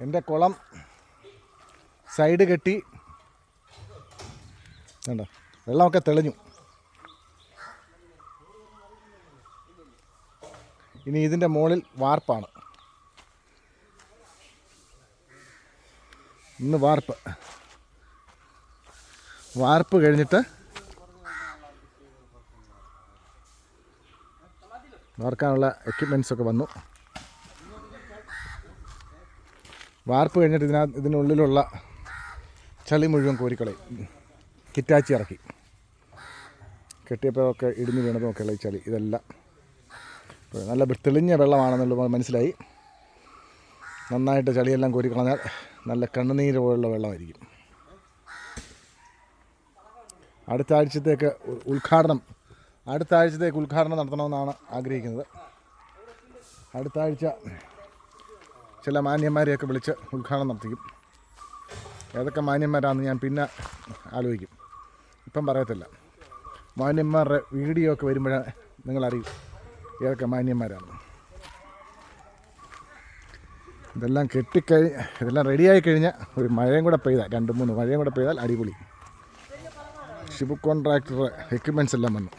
എന്റെ കുളം സൈഡ് കെട്ടി വേണ്ട വെള്ളമൊക്കെ തെളിഞ്ഞു. ഇനി ഇതിന്റെ മുകളിൽ വാർപ്പാണ്. ഇന്ന് വാർപ്പ്. വാർപ്പ് കഴിഞ്ഞിട്ട് വാർക്കാനുള്ള എക്യുപ്മെൻസ് ഒക്കെ വന്നു. വാർപ്പ് കഴിഞ്ഞിട്ട് ഇതിനകത്ത് ഇതിനുള്ളിലുള്ള ചളി മുഴുവൻ കോരിക്കളയും. കിറ്റാച്ചി ഇറക്കി. കെട്ടിയപ്പോഴൊക്കെ ഇടിഞ്ഞു വീണതുമൊക്കെയുള്ള ഈ ചളി. ഇതെല്ലാം നല്ല തെളിഞ്ഞ വെള്ളമാണെന്നുള്ളത് മനസ്സിലായി. നന്നായിട്ട് ചളിയെല്ലാം കോരിക്കളഞ്ഞാൽ നല്ല കണ്ണുനീര് പോലുള്ള വെള്ളമായിരിക്കും. അടുത്ത ആഴ്ചത്തേക്ക് ഉദ്ഘാടനം. അടുത്ത ആഴ്ചത്തേക്ക് ഉദ്ഘാടനം നടത്തണമെന്നാണ് ആഗ്രഹിക്കുന്നത്. അടുത്ത ആഴ്ച ചില മാന്യന്മാരെയൊക്കെ വിളിച്ച് ഉദ്ഘാടനം നടത്തിക്കും. ഏതൊക്കെ മാന്യന്മാരാണെന്ന് ഞാൻ പിന്നെ ആലോചിക്കും. ഇപ്പം പറയത്തില്ല. മാന്യന്മാരുടെ വീഡിയോ ഒക്കെ വരുമ്പോഴേ നിങ്ങളറിയും ഏതൊക്കെ മാന്യന്മാരാണ് ഇതെല്ലാം കെട്ടിക്കഴി ഇതെല്ലാം റെഡിയായി കഴിഞ്ഞാൽ ഒരു മഴയും കൂടെ പെയ്താൽ രണ്ട് മൂന്ന് മഴയും കൂടെ പെയ്താൽ അടിപൊളി. ഷിബു കോൺട്രാക്ടറുടെ എക്യുപ്മെന്റ്സ് എല്ലാം വന്നു.